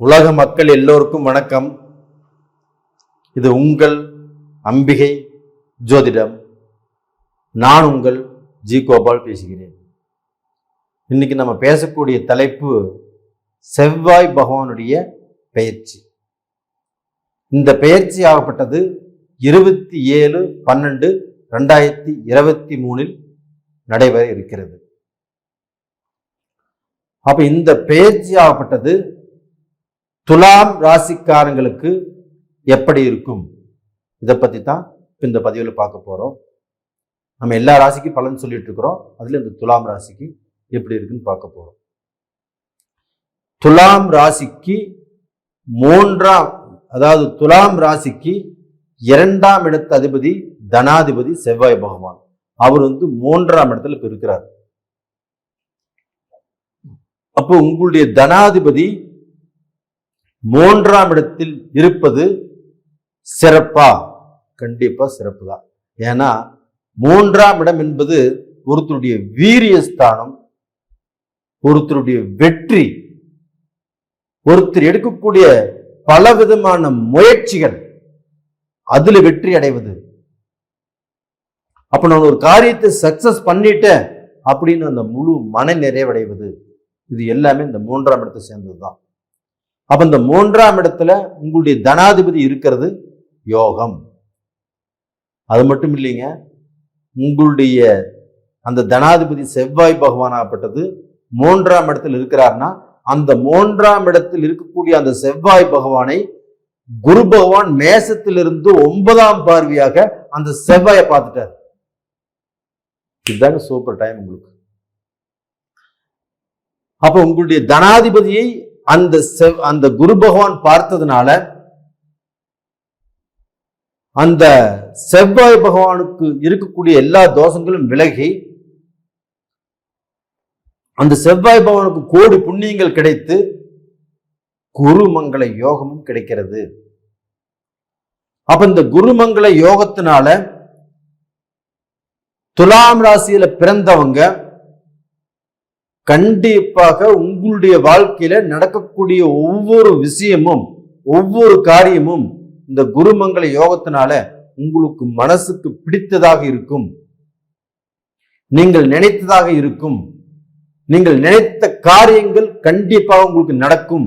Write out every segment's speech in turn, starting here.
உலக மக்கள் எல்லோருக்கும் வணக்கம். இது உங்கள் அம்பிகை ஜோதிடம். நான் உங்கள் ஜி கோபால் பேசுகிறேன். இன்னைக்கு நம்ம பேசக்கூடிய தலைப்பு செவ்வாய் பகவானுடைய பெயர்ச்சி. இந்த பெயர்ச்சி ஆகப்பட்டது இருபத்தி ஏழு பன்னெண்டு ரெண்டாயிரத்தி இருபத்தி மூணில் நடைபெற இருக்கிறது. அப்ப இந்த பெயர்ச்சி ஆகப்பட்டது துலாம் ராசிக்காரங்களுக்கு எப்படி இருக்கும்? இதை பற்றி தான் இப்போ இந்த பதிவில் பார்க்க போகிறோம் நம்ம எல்லா ராசிக்கும் பலன் சொல்லிட்டு இருக்கிறோம். அதில் இந்த துலாம் ராசிக்கு எப்படி இருக்குன்னு பார்க்க போகிறோம் துலாம் ராசிக்கு மூன்றாம் அதாவது துலாம் ராசிக்கு இரண்டாம் இடத்து அதிபதி தனாதிபதி செவ்வாய் பகவான். அவர் வந்து மூன்றாம் இடத்துல இப்போ இருக்கிறார். அப்போ உங்களுடைய தனாதிபதி மூன்றாம் இடத்தில் இருப்பது சிறப்பா? கண்டிப்பா சிறப்பு தான் ஏன்னா மூன்றாம் இடம் என்பது ஒருத்தருடைய வீரிய ஸ்தானம் ஒருத்தருடைய வெற்றி ஒருத்தர் எடுக்கக்கூடிய பல விதமான முயற்சிகள் அதுல வெற்றி அடைவது. அப்ப நான் ஒரு காரியத்தை சக்சஸ் பண்ணிட்டேன் அப்படின்னு அந்த முழு மன நிறைவடைவது இது எல்லாமே இந்த மூன்றாம் இடத்தை சேர்ந்தது தான் அப்ப இந்த மூன்றாம் இடத்துல உங்களுடைய தனாதிபதி இருக்கிறது யோகம். அது மட்டும் இல்லைங்க உங்களுடைய அந்த தனாதிபதி செவ்வாய் பகவானாகப்பட்டது மூன்றாம் இடத்தில் இருக்கிறார்னா அந்த மூன்றாம் இடத்தில் இருக்கக்கூடிய அந்த செவ்வாய் பகவானை குரு பகவான் மேசத்திலிருந்து ஒன்பதாம் பார்வையாக அந்த செவ்வாயை பார்த்துட்டார். இதுதாங்க சூப்பர் டைம் உங்களுக்கு. அப்ப உங்களுடைய தனாதிபதியை அந்த செவ் அந்த குரு பகவான் பார்த்ததுனால அந்த செவ்வாய் பகவானுக்கு இருக்கக்கூடிய எல்லா தோஷங்களும் விலகி அந்த செவ்வாய் பகவானுக்கு கோடி புண்ணியங்கள் கிடைத்து குருமங்கள யோகமும் கிடைக்கிறது. அப்ப இந்த குருமங்கள யோகத்தினால துலாம் ராசியில பிறந்தவங்க கண்டிப்பாக உங்களுடைய வாழ்க்கையில நடக்கக்கூடிய ஒவ்வொரு விஷயமும் ஒவ்வொரு காரியமும் இந்த குருமங்கள யோகத்தினால உங்களுக்கு மனசுக்கு பிடித்ததாக இருக்கும். நீங்கள் நினைத்ததாக இருக்கும். நீங்கள் நினைத்த காரியங்கள் கண்டிப்பாக உங்களுக்கு நடக்கும்.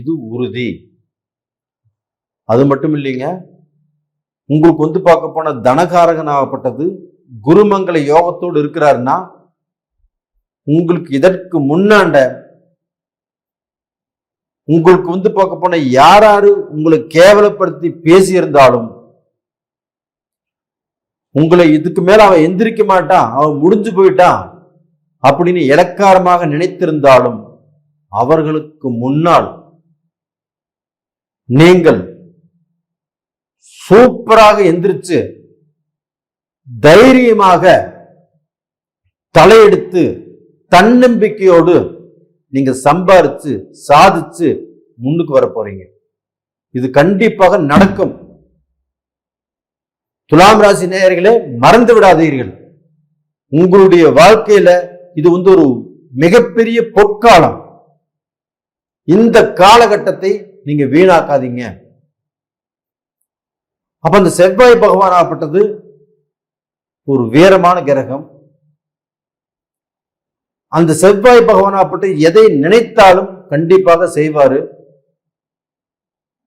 இது உறுதி. அது மட்டும் இல்லைங்க. உங்களுக்கு வந்து பார்க்க போன தனகாரகன் ஆகப்பட்டது குருமங்கள யோகத்தோடு இருக்கிறாருன்னா உங்களுக்கு இதற்கு முன்னாண்ட உங்களுக்கு வந்து பார்க்க போன யாராரு உங்களை கேவலப்படுத்தி பேசியிருந்தாலும் உங்களை இதுக்கு மேல அவன் எந்திரிக்க மாட்டான் அவன் முடிஞ்சு போயிட்டான் அப்படின்னு இலக்காரமாக நினைத்திருந்தாலும் அவர்களுக்கு முன்னால் நீங்கள் சூப்பராக எந்திரிச்சு தைரியமாக தலையெடுத்து தன்னம்பிக்கையோடு நீங்க சம்பாரிச்சு சாதிச்சு முன்னுக்கு வர போறீங்க. இது கண்டிப்பாக நடக்கும். துலாம் ராசி நேயர்களே மறந்து விடாதீர்கள். உங்களுடைய வாழ்க்கையில இது வந்து ஒரு மிகப்பெரிய பொற்காலம். இந்த காலகட்டத்தை நீங்க வீணாக்காதீங்க. அப்ப அந்த செவ்வாய் பகவான் ஆகப்பட்டது ஒரு வீரமான கிரகம். அந்த செவ்வாய் பகவானாப்பட்டு எதை நினைத்தாலும் கண்டிப்பாக செய்வாரு.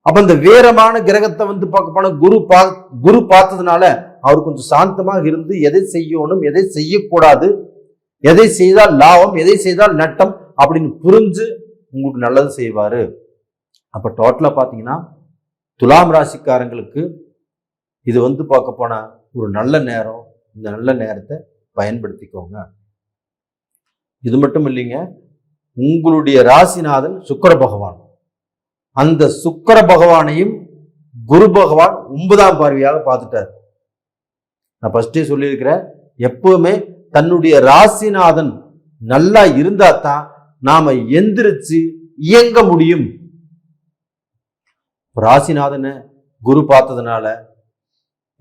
அப்ப இந்த வீரமான கிரகத்தை வந்து பார்க்க போன குரு பா குரு பார்த்ததுனால அவர் கொஞ்சம் சாந்தமாக இருந்து எதை செய்யணும் எதை செய்யக்கூடாது எதை செய்தால் லாபம் எதை செய்தால் நட்டம் அப்படின்னு புரிஞ்சு உங்களுக்கு நல்லது செய்வாரு. அப்ப டோட்டலா பாத்தீங்கன்னா துலாம் ராசிக்காரங்களுக்கு இது வந்து பார்க்க போனா ஒரு நல்ல நேரம் இந்த நல்ல நேரத்தை பயன்படுத்திக்கோங்க. இது மட்டும் இல்லைங்க உங்களுடைய ராசிநாதன் சுக்கர பகவான். அந்த சுக்கர பகவானையும் குரு பகவான் ஒன்பதாம் பார்வையாக பார்த்துட்டார். நான் ஃபஸ்ட்டே சொல்லியிருக்கிறேன் எப்பவுமே தன்னுடைய ராசிநாதன் நல்லா இருந்தா தான் நாம எந்திரிச்சு இயங்க முடியும். ராசிநாதனை குரு பார்த்ததுனால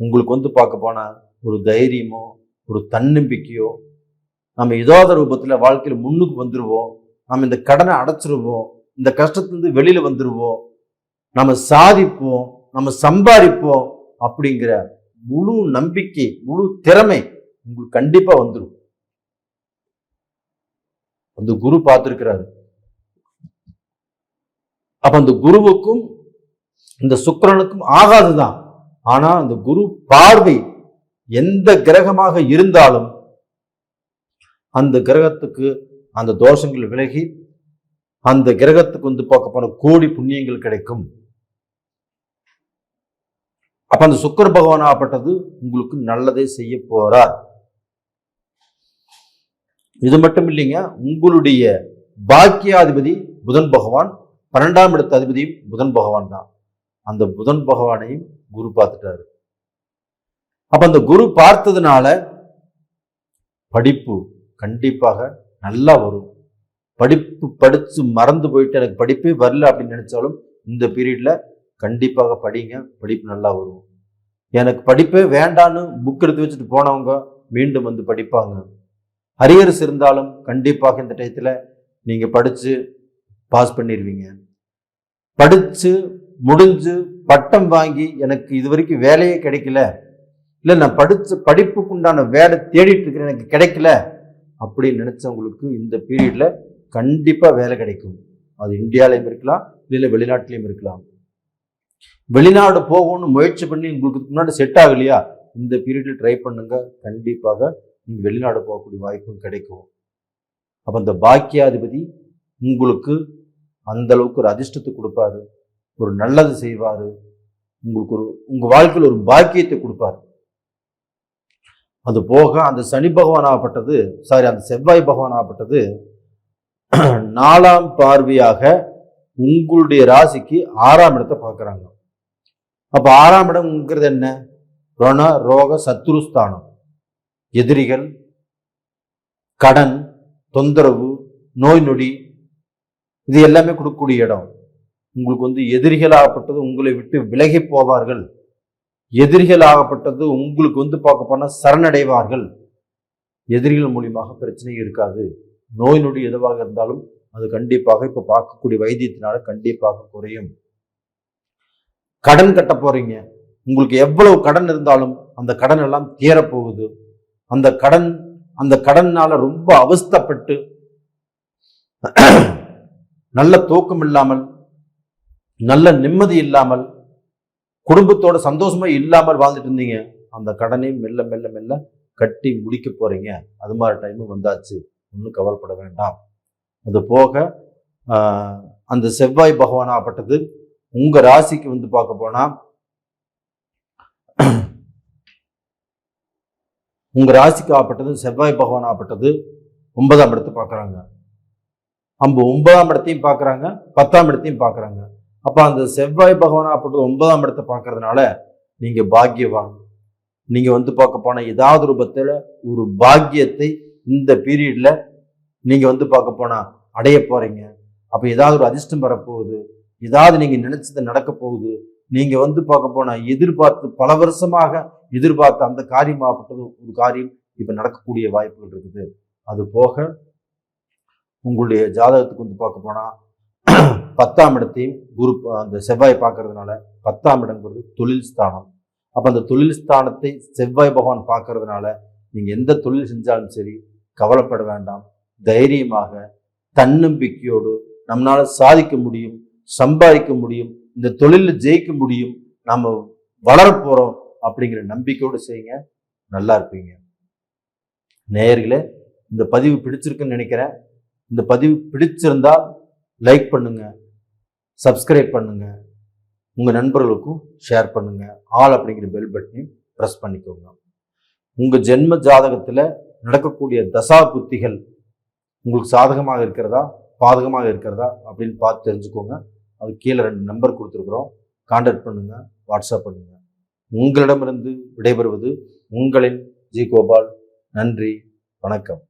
உங்களுக்கு வந்து பார்க்க போனால் ஒரு தைரியமோ ஒரு தன்னம்பிக்கையோ நம்ம ஏதாவது ரூபத்தில் வாழ்க்கையில் முன்னுக்கு வந்துடுவோம் நம்ம இந்த கடனை அடைச்சிருவோம் இந்த கஷ்டத்துலேருந்து வெளியில் வந்துடுவோம் நம்ம சாதிப்போம் நம்ம சம்பாதிப்போம் அப்படிங்கிற முழு நம்பிக்கை முழு திறமை உங்களுக்கு கண்டிப்பாக வந்துடும் அந்த குரு பார்த்துருக்கிறாரு. அப்ப அந்த குருவுக்கும் இந்த சுக்கிரனுக்கும் ஆகாதுதான். ஆனா அந்த குரு பார்வை எந்த கிரகமாக இருந்தாலும் அந்த கிரகத்துக்கு அந்த தோஷங்கள் விலகி அந்த கிரகத்துக்கு வந்து பார்க்க போன கோடி புண்ணியங்கள் கிடைக்கும். அப்ப அந்த சுக்கர பகவான் ஆப்பட்டது உங்களுக்கு நல்லதே செய்ய போறார். இது மட்டும் இல்லைங்க உங்களுடைய பாக்கியாதிபதி புதன் பகவான் பன்னெண்டாம் இடத்து அதிபதியும் புதன் பகவான் தான். அந்த புதன் பகவானையும் குரு பார்த்துட்டாரு. அப்ப அந்த குரு பார்த்ததுனால படிப்பு கண்டிப்பாக நல்லா வரும். படிப்பு படித்து மறந்து போயிட்டு எனக்கு படிப்பே வரல அப்படின்னு நினைச்சாலும் இந்த பீரியடில் கண்டிப்பாக படிங்க படிப்பு நல்லா வரும். எனக்கு படிப்பே வேண்டான்னு புக் எடுத்து வச்சுட்டு போனவங்க மீண்டும் வந்து படிப்பாங்க. அரியர்ஸ் இருந்தாலும் கண்டிப்பாக இந்த டயத்தில் நீங்கள் படித்து பாஸ் பண்ணிடுவீங்க படித்து முடிஞ்சு பட்டம் வாங்கி எனக்கு இது வரைக்கும் வேலையே கிடைக்கல. இல்லை நான் படித்து படிப்புக்குண்டான வேலை தேடிட்டு இருக்கிறேன் எனக்கு கிடைக்கல. அப்படின்னு நினச்சவங்களுக்கு இந்த பீரியடில் கண்டிப்பாக வேலை கிடைக்கும். அது இந்தியாலையும் இருக்கலாம் இல்லை வெளிநாட்டிலையும் இருக்கலாம். வெளிநாடு போகணும்னு முயற்சி பண்ணி உங்களுக்கு முன்னாடி செட் ஆகலையா? இந்த பீரியடில் ட்ரை பண்ணுங்க. கண்டிப்பாக நீங்கள் வெளிநாடு போகக்கூடிய வாய்ப்பும் கிடைக்கும். அப்போ அந்த பாக்கியாதிபதி உங்களுக்கு அந்த அளவுக்கு ஒரு அதிர்ஷ்டத்தை கொடுப்பாரு. ஒரு நல்லது செய்வார். உங்களுக்கு ஒரு உங்கள் வாழ்க்கையில் ஒரு பாக்கியத்தை கொடுப்பாரு. அது போக அந்த சனி பகவான் ஆகப்பட்டது சாரி அந்த செவ்வாய் பகவான் ஆகப்பட்டது நாலாம் பார்வையாக உங்களுடைய ராசிக்கு ஆறாம் இடத்தை பார்க்குறாங்க. அப்போ ஆறாம் இடம்ங்கிறது என்ன? ரண ரோக சத்ருஸ்தானம் எதிரிகள் கடன் தொந்தரவு நோய் நொடி இது எல்லாமே கொடுக்கக்கூடிய இடம். உங்களுக்கு வந்து எதிரிகளாகப்பட்டது உங்களை விட்டு விலகி போவார்கள். எதிரிகளாகப்பட்டது உங்களுக்கு வந்து பார்க்க போனால் சரணடைவார்கள். எதிரிகள் மூலியமாக பிரச்சனை இருக்காது. நோய் நொடி எதுவாக இருந்தாலும் அது கண்டிப்பாக இப்போ பார்க்கக்கூடிய வைத்தியத்தினால கண்டிப்பாக குறையும். கடன் கட்ட போறீங்க. உங்களுக்கு எவ்வளவு கடன் இருந்தாலும் அந்த கடன் எல்லாம் தீரப்போகுது. அந்த கடன் அந்த கடன்னால ரொம்ப அவஸ்தப்பட்டு நல்ல தூக்கம் இல்லாமல் நல்ல நிம்மதி இல்லாமல் குடும்பத்தோட சந்தோஷமா இல்லாமல் வாழ்ந்துட்டு இருந்தீங்க. அந்த கடனையும் மெல்ல மெல்ல மெல்ல கட்டி முடிக்க போறீங்க. அது மாதிரி டைமும் வந்தாச்சு. ஒன்றும் கவலைப்பட வேண்டாம். அது போக அந்த செவ்வாய் பகவானாகப்பட்டது உங்க ராசிக்கு வந்து பார்க்க போனா உங்க ராசிக்கு ஆப்பட்டது செவ்வாய் பகவான் ஆப்பட்டது ஒன்பதாம் இடத்தை பார்க்குறாங்க. அம்பு ஒன்பதாம் இடத்தையும் பார்க்குறாங்க பத்தாம் இடத்தையும் பார்க்குறாங்க. அப்போ அந்த செவ்வாய் பகவான் அப்படின்றது ஒன்பதாம் இடத்தை பார்க்கறதுனால நீங்கள் பாக்கியவான். நீங்கள் வந்து பார்க்க போனால் ஏதாவது ரூபத்தில் ஒரு பாக்கியத்தை இந்த பீரியடில் நீங்கள் வந்து பார்க்க போனால் அடைய போகிறீங்க அப்போ ஏதாவது ஒரு அதிர்ஷ்டம் வரப்போகுது. ஏதாவது நீங்கள் நினச்சது நடக்க போகுது. நீங்கள் வந்து பார்க்க போனால் எதிர்பார்த்து பல வருஷமாக எதிர்பார்த்த அந்த காரியமாகப்பட்டது ஒரு காரியம் இப்போ நடக்கக்கூடிய வாய்ப்புகள் இருக்குது. அது போக உங்களுடைய ஜாதகத்துக்கு வந்து பார்க்க போனால் பத்தாம் இடத்தையும் குரு அந்த செவ்வாய் பார்க்கறதுனால பத்தாம் இடங்கிறது தொழில் ஸ்தானம். அப்போ அந்த தொழில் ஸ்தானத்தை செவ்வாய் பகவான் பார்க்கறதுனால நீங்கள் எந்த தொழில் செஞ்சாலும் சரி கவலைப்பட வேண்டாம். தைரியமாக தன்னம்பிக்கையோடு நம்மளால் சாதிக்க முடியும் சம்பாதிக்க முடியும் இந்த தொழிலில் ஜெயிக்க முடியும் நாம் வளரப்போகிறோம் அப்படிங்கிற நம்பிக்கையோடு செய்யுங்க. நல்லா இருப்பீங்க. நேயர்களே இந்த பதிவு பிடிச்சிருக்குன்னு நினைக்கிறேன். இந்த பதிவு பிடிச்சிருந்தால் லைக் பண்ணுங்கள் சப்ஸ்கிரைப் பண்ணுங்கள் உங்கள் நண்பர்களுக்கும் ஷேர் பண்ணுங்கள் ஆல் அப்படிங்கிற பெல் பட்டனையும் ப்ரெஸ் பண்ணிக்கோங்க. உங்கள் ஜென்ம ஜாதகத்தில் நடக்கக்கூடிய தசா புத்திகள் உங்களுக்கு சாதகமாக இருக்கிறதா? பாதகமாக இருக்கிறதா? அப்படின்னு பார்த்து தெரிஞ்சுக்கோங்க. அது கீழே ரெண்டு நம்பர் கொடுத்துருக்குறோம். கான்டாக்ட் பண்ணுங்கள் வாட்ஸ்அப் பண்ணுங்கள் உங்களிடமிருந்து விடைபெறுவது உங்களின் ஜி கோபால். நன்றி. வணக்கம்.